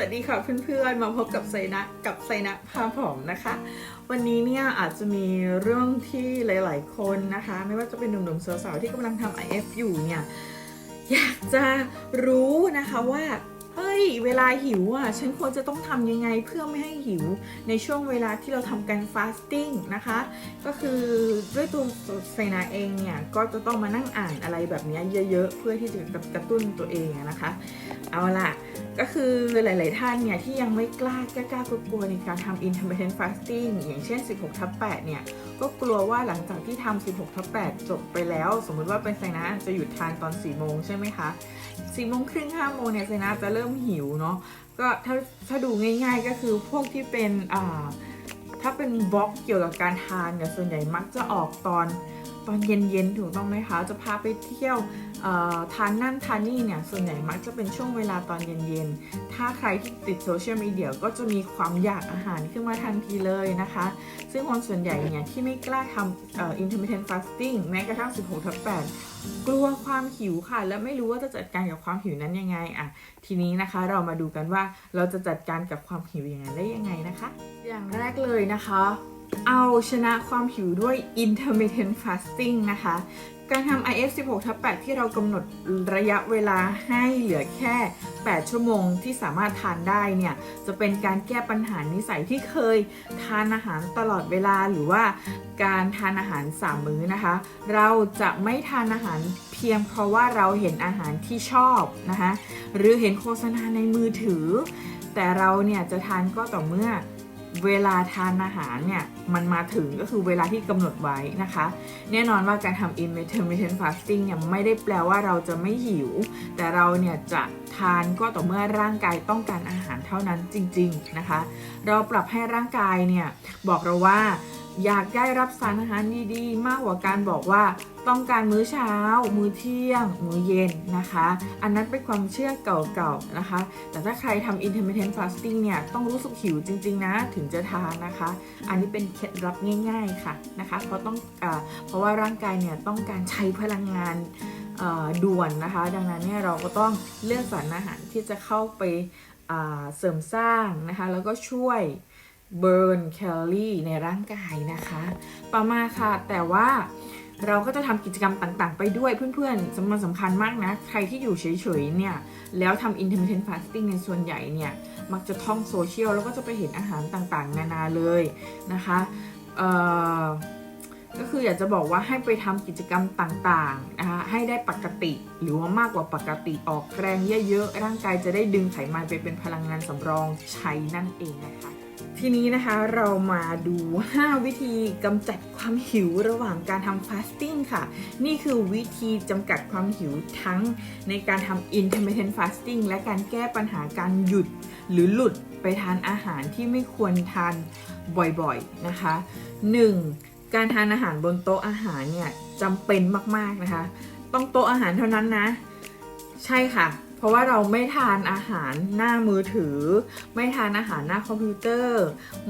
วัสดีค่ะเพื่อนๆ มาพบกับไซนะกับไซนะพาผอมนะคะ วันนี้เนี่ยอาจจะมีเรื่องที่หลายๆคนนะคะ ไม่ว่าจะเป็นหนุ่มๆสาวๆที่กำลังทำ IF อยู่เนี่ย อยากจะรู้นะคะว่า ฮ้ย เวลาหิวอะ ฉันควรจะต้องทำยังไงเพื่อไม่ให้หิวในช่วงเวลาที่เราทำการฟาสติ้งนะคะ ก็คือด้วยตัวไซนาเองเนี่ย ก็จะต้องมานั่งอ่านอะไรแบบนี้เยอะ ๆ เพื่อที่จะกระตุ้นตัวเองนะคะ เอาล่ะ ก็คือหลาย ๆ ท่านเนี่ย ที่ยังไม่กล้ากล้ากล้ากลัวในการทำ intermittent fasting อย่างเช่น 16ทับ8เนี่ย ก็กลัวว่าหลังจากที่ทำ16ทับ8จบไปแล้ว สมมติว่าเป็นไซนะจะหยุดทานตอน4โมงใช่ไหมคะ4โมงครึ่ง5โมงเนี่ยไซนะจะเริ่มหิวเนาะก็ถ้าถ้าดูง่าย ๆ ก็คือพวกที่เป็นอ่าถ้าเป็นบล็อกเกี่ยวกับการทานเนี่ยส่วนใหญ่มักจะออกตอนตอนเย็นๆถูกต้องไหมคะ จะพาไปเที่ยวทานนั่นทานนี่เนี่ยส่วนใหญ่มักจะเป็นช่วงเวลาตอนเย็นๆ ถ้าใครที่ติดโซเชียลมีเดียก็จะมีความอยากอาหารขึ้นมาทันทีเลยนะคะ ซึ่งคนส่วนใหญ่เนี่ยที่ไม่กล้าทำ intermittent fasting แม้กระทั่ง 16ทับ8 กลัวความหิวค่ะ และไม่รู้ว่าจะจัดการกับความหิวนั้นยังไงอะทีนี้นะคะเรามาดูกันว่าเราจะจัดการกับความหิวอย่างนั้นได้ยังไงนะคะ อย่างแรกเลยนะคะ เอาชนะความหิวด้วย intermittent fasting นะคะ การทำ IF 16ทับ8ที่เรากำหนดระยะเวลาให้เหลือแค่ 8 ชั่วโมงที่สามารถทานได้เนี่ย จะเป็นการแก้ปัญหานิสัยที่เคยทานอาหารตลอดเวลาหรือว่าการทานอาหาร 3 มื้อนะคะ เราจะไม่ทานอาหารเพียงเพราะว่าเราเห็นอาหารที่ชอบนะคะ หรือเห็นโฆษณาในมือถือ แต่เราเนี่ยจะทานก็ต่อเมื่อ เวลาทานอาหารเนี่ย มันมาถึงก็คือเวลาที่กำหนดไว้นะคะ แน่นอนว่าการทำ intermittent fasting เนี่ยไม่ได้แปลว่าเราจะไม่หิว แต่เราเนี่ยจะทานก็ต่อเมื่อร่างกายต้องการอาหารเท่านั้นจริง ๆนะคะ เราปรับให้ร่างกายเนี่ยบอกเราว่า อยากได้รับสารอาหารดีๆ มากกว่าการบอกว่า ต้องการมื้อเช้า มื้อเที่ยง มื้อเย็นนะคะ อันนั้นเป็นความเชื่อเก่าๆนะคะ แต่ถ้าใครทำ intermittent fasting เนี่ยต้องรู้สึกหิวจริง ๆ นะถึงจะทานนะคะ อันนี้เป็นเคล็ดลับง่าย ๆค่ะนะคะ เพราะต้องอเพราะว่าร่างกายเนี่ยต้องการใช้พลังงานด่วนนะคะ ดังนั้นเนี่ยเราก็ต้องเลือกสารอาหารที่จะเข้าไปเสริมสร้างนะคะ แล้วก็ช่วย เบิร์นแคลอรี่ในร่างกายนะคะ ต่อมาค่ะ แต่ว่าเราก็จะทำกิจกรรมต่างๆ ไปด้วยเพื่อนๆสำคัญสำคัญมากนะ ใครที่อยู่เฉยๆเนี่ย แล้วทำ intermittent fasting ในส่วนใหญ่เนี่ย มักจะท่องโซเชียลแล้วก็จะไปเห็นอาหารต่างๆ นานาเลยนะคะก็คืออยากจะบอกว่าให้ไปทำกิจกรรมต่างๆนะคะให้ได้ปกติหรือว่ามากกว่าปกติออกแรงเยอะๆร่างกายจะได้ดึงไขมันไปเป็นพลังงานสำรองใช้นั่นเองนะคะ ทีนี้นะคะเรามาดู 5 วิธีกำจัดความหิวระหว่างการทำฟาสติ้งค่ะ นี่คือวิธีจำกัดความหิวทั้งในการทำ intermittent fasting และการแก้ปัญหาการหยุดหรือหลุดไปทานอาหารที่ไม่ควรทานบ่อยๆนะคะ 1. การทานอาหารบนโต๊ะอาหารเนี่ยจำเป็นมากๆนะคะ ต้องโต๊ะอาหารเท่านั้นนะ ใช่ค่ะ เพราะว่าเราไม่ทานอาหารหน้ามือถือ ไม่ทานอาหารหน้าคอมพิวเตอร์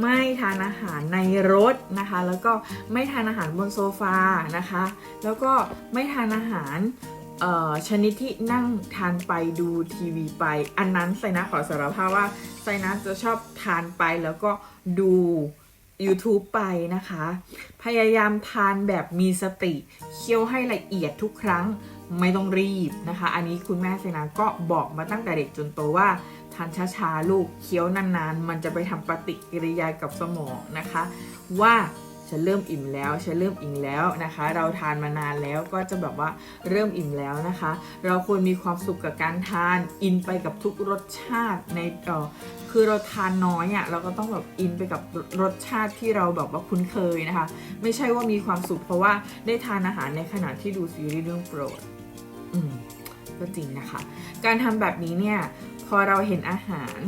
ไม่ทานอาหารในรถนะคะ แล้วก็ไม่ทานอาหารบนโซฟานะคะ แล้วก็ไม่ทานอาหารชนิดที่นั่งทานไปดูทีวีไป อันนั้นไซนะขอสารภาพว่าไซนะจะชอบทานไปแล้วก็ดู YouTube ไปนะคะ พยายามทานแบบมีสติ เคี้ยวให้ละเอียดทุกครั้ง ไม่ต้องรีบนะคะ อันนี้คุณแม่เซนาก็บอกมาตั้งแต่เด็กจนโตว่าทานช้าๆลูกเคี้ยวนานๆ มันจะไปทำปฏิกิริยากับสมองนะคะ ว่าฉันเริ่มอิ่มแล้วฉันเริ่มอิ่มแล้วนะคะ เราทานมานานแล้วก็จะแบบว่าเริ่มอิ่มแล้วนะคะ เราควรมีความสุขกับการทานอินไปกับทุกรสชาติในเอ่อคือเราทานน้อยอะ่ะเราก็ต้องแบบอินไปกับรสชาติที่เราแบบว่าคุ้นเคยนะคะ ไม่ใช่ว่ามีความสุขเพราะว่าได้ทานอาหารในขณะที่ดูซีรีส์เรื่องโปรด อืมก็จริงนะคะ การทำแบบนี้เนี่ย พอเราเห็นอาหาร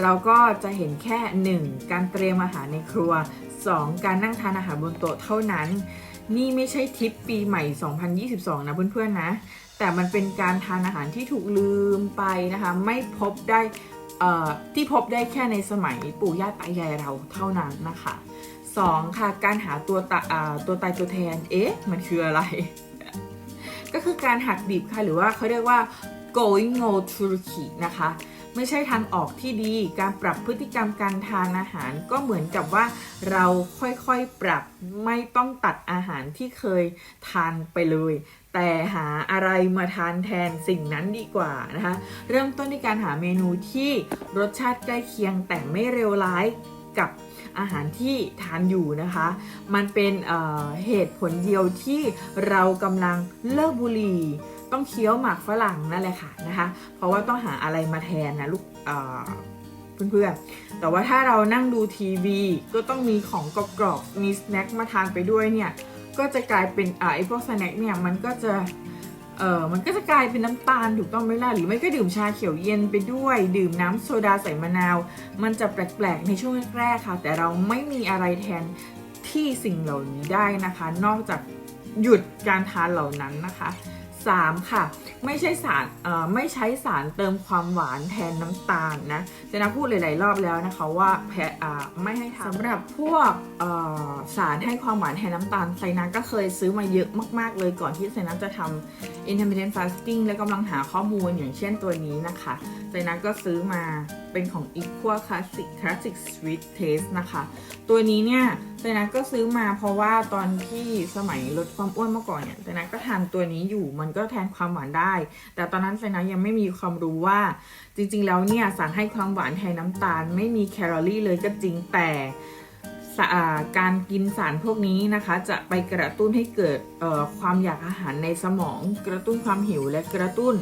เราก็จะเห็นแค่ 1. การเตรียมอาหารในครัว 2. การนั่งทานอาหารบนโต๊ะเท่านั้น นี่ไม่ใช่ทริปปีใหม่ 2022 นะเพื่อนๆนะ แต่มันเป็นการทานอาหารที่ถูกลืมไปนะคะ ไม่พบได้ที่พบได้แค่ในสมัยปู่ย่าตายายเราเท่านั้นนะคะ 2. ค่ะการหาตัวตาตัวตายตัวแทน เอ๊ะ มันคืออะไร ก็คือการหักดิบค่ะ หรือว่าเขาเรียกว่า going no Turkey นะคะ ไม่ใช่ทางออกที่ดี การปรับพฤติกรรมการทานอาหาร ก็เหมือนกับว่าเราค่อยๆปรับไม่ต้องตัดอาหารที่เคยทานไปเลย แต่หาอะไรมาทานแทนสิ่งนั้นดีกว่านะคะ เริ่มต้นในการหาเมนูที่รสชาติใกล้เคียงแต่ไม่เร็วร้ายกับ อาหารที่ทานอยู่นะคะ มันเป็นเเหตุผลเดียวที่เรากำลังเลิกบุหรี่ต้องเคี้ยวหมากฝรั่งนั่นแหละค่ะนะคะ เพราะว่าต้องหาอะไรมาแทนนะลูกเเพื่อนๆ แต่ว่าถ้าเรานั่งดูทีวีก็ต้องมีของกรอบๆมีสแน็คมาทานไปด้วยเนี่ย ก็จะกลายเป็นไอพวกสแน็คเนี่ยมันก็จะ เออมันก็จะกลายเป็นน้ำตาลถูกต้องไหมล่ะหรือไม่ก็ดื่มชาเขียวเย็นไปด้วย ดื่มน้ำโซดาใส่มะนาว มันจะแปลกๆในช่วงแรกๆค่ะ แต่เราไม่มีอะไรแทนที่สิ่งเหล่านี้ได้นะคะ นอกจากหยุดการทานเหล่านั้นนะคะ 3. ค่ะ ไม่ใช่สารไม่ใช้สารเติมความหวานแทนน้ำตาลนะเจนะพูดหลาย ๆ รอบแล้วนะคะว่าแพไม่ให้ทำสำหรับพวกสารให้ความหวานแทนน้ำตาลไซนัก็เคยซื้อมาเยอะมาก ๆ เลยก่อนที่ไซนัจะทำ intermittent fasting และกำลังหาข้อมูลอย่างเช่นตัวนี้นะคะไซนัก็ซื้อมาเป็นของ Equa Classic Classic Sweet Taste นะคะ ตัวนี้เนี่ยไซนัทก็ซื้อมาเพราะว่าตอนที่สมัยลดความอ้วนเมื่อก่อนเนี่ยไซนัทก็ทานตัวนี้อยู่มันก็แทนความหวานได้ แต่ตอนนั้นไซนัทยังไม่มีความรู้ว่า จริงๆแล้วเนี่ยสารให้ความหวานแทนน้ำตาล ไม่มีแคลอรี่เลยก็จริงแต่การกินสารพวกนี้นะคะ จะไปกระตุ้นให้เกิดความอยากอาหารในสมอง กระตุ้นความหิวและกระตุ้น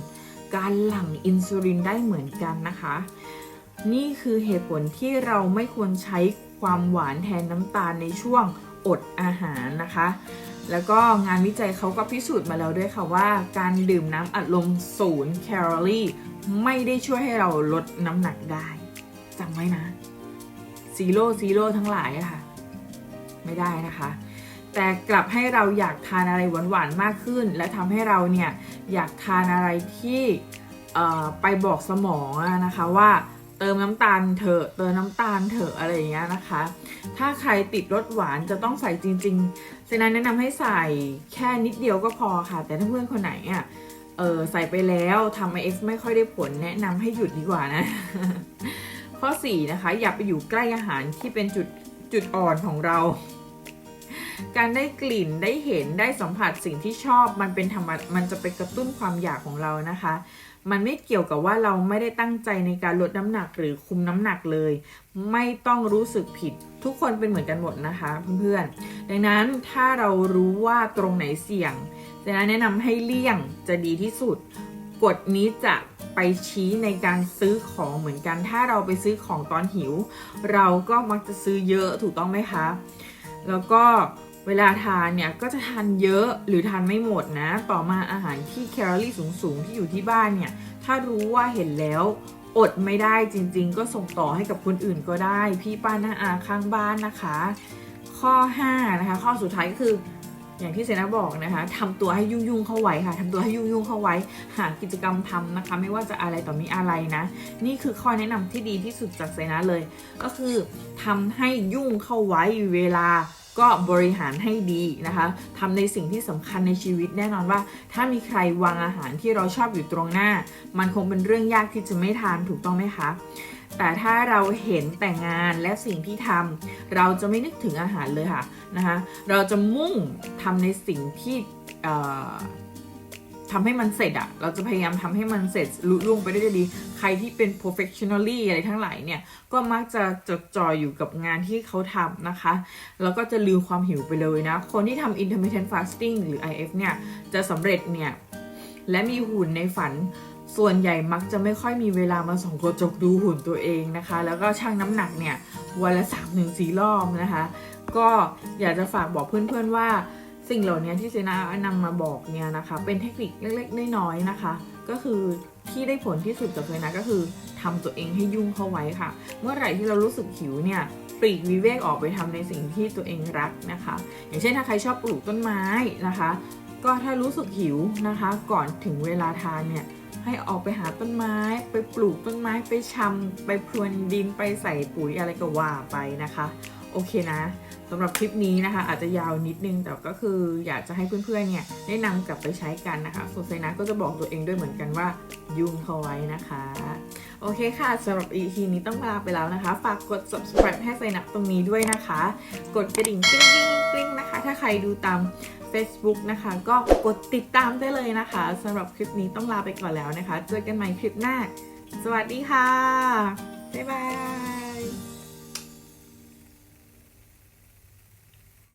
การหลั่งอินซูลินได้เหมือนกันนะคะ นี่คือเหตุผลที่เราไม่ควรใช้ ความหวานแทนน้ำตาลในช่วงอดอาหารนะคะ แล้วก็งานวิจัยเขาก็พิสูจน์มาแล้วด้วยค่ะว่า การดื่มน้ำอัดลมศูนย์แคลอรี่ไม่ได้ช่วยให้เราลดน้ำหนักได้จำไว้นะซีโร่ซีโร่ทั้งหลายอะค่ะ ไม่ได้นะคะ แต่กลับให้เราอยากทานอะไรหวานๆมากขึ้น และทำให้เราเนี่ยอยากทานอะไรที่ไปบอกสมองนะคะว่า เติมน้ำตาลเถอะเติมน้ำตาลเถอะอะไรอย่างเงี้ยนะคะ ถ้าใครติดรสหวานจะต้องใส่จริงๆเซนาแนะนำให้ใส่แค่นิดเดียวก็พอค่ะ แต่ถ้าเพื่อนคนไหนอะเออใส่ไปแล้วทำไอเอฟไม่ค่อยได้ผลแนะนำให้หยุดดีกว่านะ ข้อ 4 นะคะ อย่าไปอยู่ใกล้อาหารที่เป็นจุดจุดอ่อนของเรา การได้กลิ่นได้เห็นได้สัมผัสสิ่งที่ชอบมันเป็นธรรมะมันจะไปกระตุ้นความอยากของเรานะคะ มันไม่เกี่ยวกับว่าเราไม่ได้ตั้งใจในการลดน้ำหนักหรือคุมน้ำหนักเลย ไม่ต้องรู้สึกผิด ทุกคนเป็นเหมือนกันหมดนะคะ เพื่อนๆ ดังนั้นถ้าเรารู้ว่าตรงไหนเสี่ยงดังนั้นแนะนำให้เลี่ยงจะดีที่สุด กฎนี้จะไปชี้ในการซื้อของเหมือนกัน ถ้าเราไปซื้อของตอนหิว เราก็มักจะซื้อเยอะถูกต้องไหมคะ แล้วก็ เวลาทานเนี่ยก็จะทานเยอะหรือทานไม่หมดนะ ต่อมาอาหารที่แคลอรี่สูงๆ ที่อยู่ที่บ้านเนี่ย ถ้ารู้ว่าเห็นแล้วอดไม่ได้จริงๆ ก็ส่งต่อให้กับคนอื่นก็ได้ พี่ป้าน้าอาข้างบ้านนะคะ ข้อ5นะคะข้อสุดท้ายก็คืออย่างที่เซนาบอกนะคะทำตัวให้ยุ่งๆเข้าไว้ค่ะทำตัวให้ยุ่งๆเข้าไว้ หากิจกรรมทำนะคะ ไม่ว่าจะอะไรต่อมีอะไรนะ นี่คือข้อแนะนำที่ดีที่สุดจากเซนาเลย ก็คือทำให้ยุ่งเข้าไว้เวลา ก็บริหารให้ดีนะคะทำในสิ่งที่สำคัญในชีวิตแน่นอนว่า ถ้ามีใครวางอาหารที่เราชอบอยู่ตรงหน้า มันคงเป็นเรื่องยากที่จะไม่ทานถูกต้องไหมคะแต่ถ้าเราเห็นแต่งานและสิ่งที่ทำเราจะไม่นึกถึงอาหารเลยค่ะนะคะเราจะมุ่งทำในสิ่งที่ ทำให้มันเสร็จอะเราจะพยายามทำให้มันเสร็จลุล่วงไปได้ดี ใครที่เป็น professionally อะไรทั้งหลายเนี่ย ก็มักจะจดจ่ออยู่กับงานที่เขาทำนะคะ แล้วก็จะลืมความหิวไปเลยนะ คนที่ทำ intermittent fasting หรือ IF เนี่ย จะสำเร็จเนี่ย และมีหุ่นในฝันส่วนใหญ่มักจะไม่ค่อยมีเวลามาส่องกระจกดูหุ่นตัวเองนะคะ แล้วก็ชั่งน้ำหนักเนี่ย วันละ3าถึงสรอบนะคะ ก็อยากจะฝากบอกเพื่อนๆว่า สิ่งเหล่านี้ที่เซนานำมาบอกเนี่ยนะคะ เป็นเทคนิคเล็กๆน้อยๆนะคะ ก็คือที่ได้ผลที่สุดจากเซนาก็คือทำตัวเองให้ยุ่งเข้าไว้ค่ะ เมื่อไหร่ที่เรารู้สึกหิวเนี่ยปลีกวิเวกออกไปทำในสิ่งที่ตัวเองรักนะคะ อย่างเช่นถ้าใครชอบปลูกต้นไม้นะคะ ก็ถ้ารู้สึกหิวนะคะ ก่อนถึงเวลาทานเนี่ยให้ออกไปหาต้นไม้ ไปปลูกต้นไม้ไปชำไปพรวนดินไปใส่ปุ๋ยอะไรก็ว่าไปนะคะ โอเคนะสำหรับคลิปนี้นะคะ อาจจะยาวนิดนึงแต่ก็คืออยากจะให้เพื่อนๆเนี่ยได้นำกลับไปใช้กันนะคะส่วนไซนะก็จะบอกตัวเองด้วยเหมือนกันว่ายุ่งเขาไว้นะคะ โอเคค่ะสำหรับ EP นี้ต้องลาไปแล้วนะคะ ฝากกด subscribe ให้ไซนับตรงนี้ด้วยนะคะ กดกระดิ่งกริ๊งกริ๊งกริ๊งนะคะ ถ้าใครดูตาม Facebook นะคะ ก็กดติดตามได้เลยนะคะสำหรับคลิปนี้ต้องลาไปก่อนแล้วนะคะ เจอกันใหม่คลิปหน้า สวัสดีค่ะบ๊ายบาย